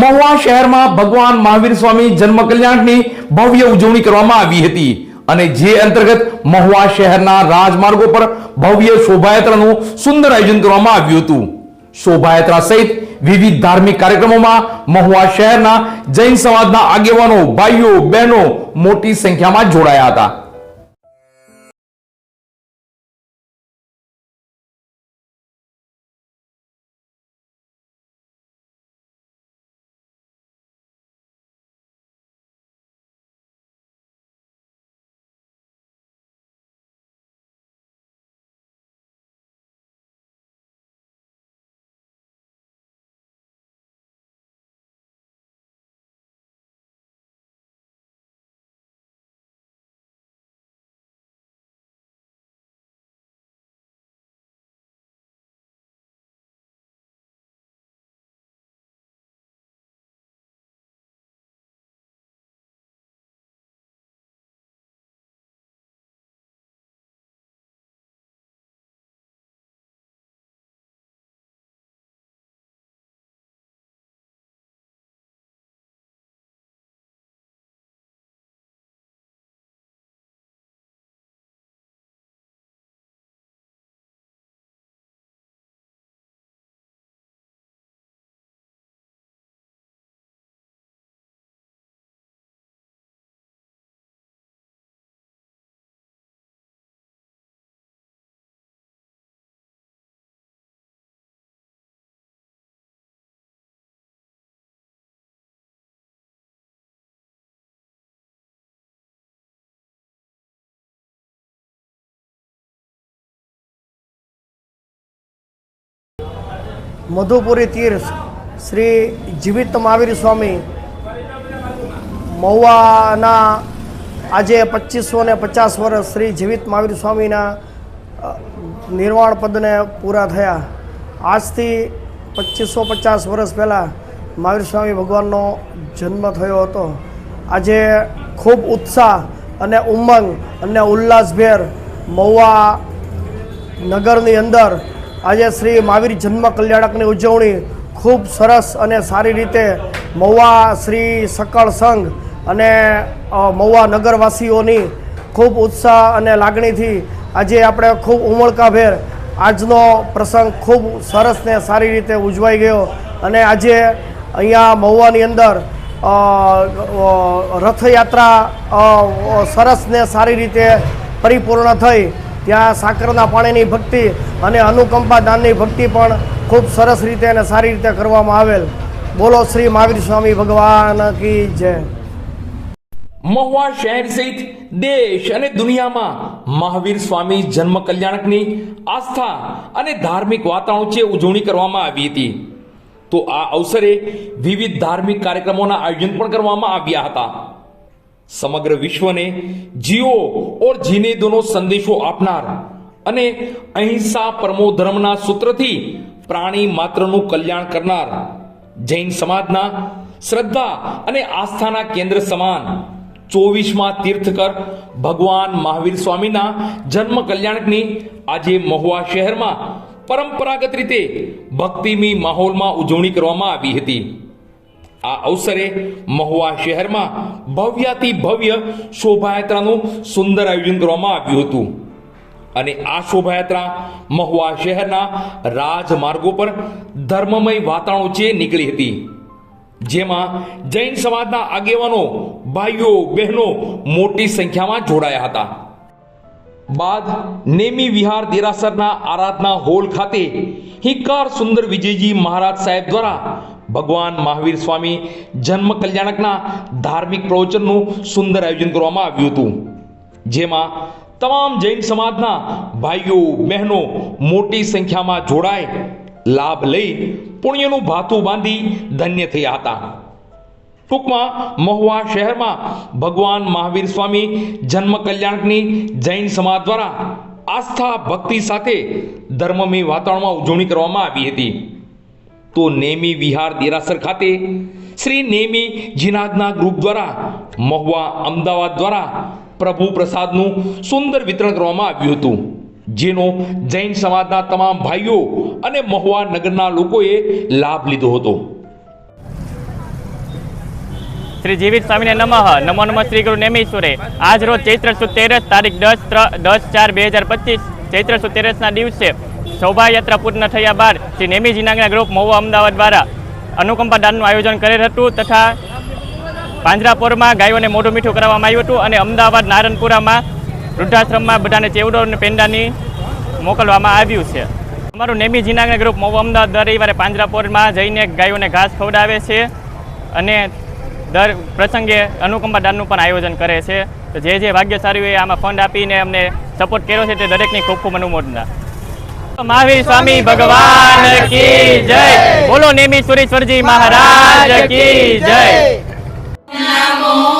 મહુવા શહેરમાં ભગવાન મહાવીર સ્વામી જન્મ કલ્યાણની ભવ્ય ઉજવણી કરવામાં આવી હતી અને જે અંતર્ગત મહુવા શહેરના રાજમાર્ગો પર ભવ્ય શોભાયાત્રાનું સુંદર આયોજન કરવામાં આવ્યું હતું. શોભાયાત્રા સહિત વિવિધ ધાર્મિક કાર્યક્રમોમાં મહુવા શહેરના જૈન સમાજના આગેવાનો, ભાઈઓ, બહેનો મોટી સંખ્યામાં જોડાયા હતા. મધુપુરી તીર્થ શ્રી જીવિત મહાવીર સ્વામી મહુવાના આજે પચીસો ને પચાસ વર્ષ શ્રી જીવિત મહાવીર સ્વામીના નિર્વાણ પદને પૂરા થયા. આજથી પચીસો પચાસ વર્ષ પહેલાં મહાવીર સ્વામી ભગવાનનો જન્મ થયો હતો. આજે ખૂબ ઉત્સાહ અને ઉમંગ અને ઉલ્લાસભેર મહુવા નગરની અંદર આજે શ્રી મહાવીર જન્મ કલ્યાણકની ઉજવણી ખૂબ સરસ અને સારી રીતે મહુવા શ્રી સકળ સંઘ અને મહુવા નગરવાસીઓની ખૂબ ઉત્સાહ અને લાગણીથી આજે આપણે ખૂબ ઉમળકાભેર આજનો પ્રસંગ ખૂબ સરસ ને સારી રીતે ઉજવાઈ ગયો અને આજે અહીંયા મહુવાની અંદર રથયાત્રા સરસ ને સારી રીતે પરિપૂર્ણ થઈ ત્યાં સાકરના પાણીની ભક્તિ અને અનુકંપા દાનની ભક્તિ પણ ખૂબ સરસ રીતે અને સારી રીતે કરવામાં આવેલ. બોલો શ્રી મહાવીર સ્વામી ભગવાન કી જય. મહુવા શહેર સહિત દેશ અને દુનિયામાં મહાવીર સ્વામી જન્મ કલ્યાણકની આસ્થા અને ધાર્મિક વાતાવરણ છે ઉજવણી કરવામાં આવી હતી. તો આ અવસરે વિવિધ ધાર્મિક કાર્યક્રમોના આયોજન પણ કરવામાં આવ્યા હતા. સમગ્ર વિશ્વને જીઓ ઓર જીને દોનો સંદેશો આપનાર અને અહિંસા પરમો ધર્મના સૂત્રથી પ્રાણી માત્રનું કલ્યાણ કરનાર જૈન સમાજના શ્રદ્ધા અને આસ્થાના કેન્દ્ર સમાન ચોવીસમાં તીર્થકર ભગવાન મહાવીર સ્વામીના જન્મ કલ્યાણકની આજે મહુવા શહેરમાં પરંપરાગત રીતે ભક્તિમી માહોલમાં ઉજવણી કરવામાં આવી હતી. આ અવસરે મહુવા શહેરમાં ભવ્યાતિ ભવ્ય શોભાયાત્રાનું સુંદર આયોજન કરવામાં આવ્યું હતું. અને આ શોભાયાત્રા મહુવા શહેરના રાજમાર્ગો પર ધર્મમય વાતાવરણ વચ્ચે નીકળી હતી. જેમાં જૈન સમાજના આગેવાનો, ભાઈઓ, બહેનો મોટી સંખ્યામાં જોડાયા હતા. બાદ નેમી વિહાર દેરાસરના આરાધના હોલ ખાતે હિકાર સુંદર વિજયજી મહારાજ સાહેબ દ્વારા ભગવાન મહાવીર સ્વામી જન્મ કલ્યાણકના ધાર્મિક પ્રવચનનું સુંદર આયોજન કરવામાં આવ્યું હતું. જેમાં તમામ જૈન સમાજના ભાઈઓ, બહેનો મોટી સંખ્યામાં જોડાય, લાભ લઈ પુણ્યનું ભાથું બાંધી ધન્ય થયા હતા. ટૂંકમાં મહુવા શહેરમાં ભગવાન મહાવીર સ્વામી જન્મ કલ્યાણકની જૈન સમાજ દ્વારા આસ્થા ભક્તિ સાથે ધર્મમય વાતાવરણમાં ઉજવણી કરવામાં આવી હતી. તો નેમી વિહાર દેરાસર ખાતે શ્રી નેમી જીનાદના ગ્રુપ દ્વારા, મહુવા અમદાવાદ દ્વારા પ્રભુ પ્રસાદનું સુંદર વિતરણ કરવામાં આવ્યું હતું. જેનો જૈન સમાજના તમામ ભાઈઓ અને મહુવા નગરના લોકોએ લાભ લીધો હતો. શ્રી જીવિત સ્વામીને નમઃ. નમો નમઃ શ્રી ગુરુ નેમીશ્વરે આજ રોજ ચૈત્ર તેરસ તારીખ દસ ત્રણ દસ ચાર બે હજાર પચીસ, ચૈત્ર તેરસના દિવસે શોભાયાત્રા પૂર્ણ થયા બાદ શ્રી નેમીજી નાગના ગ્રુપ મહુવા અમદાવાદ દ્વારા અનુકંપા દાનનું આયોજન કરેલ હતું તથા પાંજરાપોરમાં ગાયોને મોઢું મીઠું કરવામાં આવ્યું હતું અને અમદાવાદ નારણપુરામાં વૃદ્ધાશ્રમમાં બધાને ચેવડો અને પેંડાની મોકલવામાં આવ્યું છે. અમારું નેમી જીનાગના ગ્રુપ મહુવા અમદાવાદ દર રવિવારે પાંજરાપોરમાં જઈને ગાયોને ઘાસ ખવડાવે છે અને દર પ્રસંગે અનુકંપા દાનનું પણ આયોજન કરે છે. તો જે જે ભાગ્યશાળીઓએ આમાં ફંડ આપીને અમને સપોર્ટ કર્યો છે તે દરેકની ખૂબ ખૂબ અનુમોદના. મહાવીર સ્વામી ભગવાન કી જય. બોલો નેમી સુરેશ્વરજી મહારાજ કી જય. નમો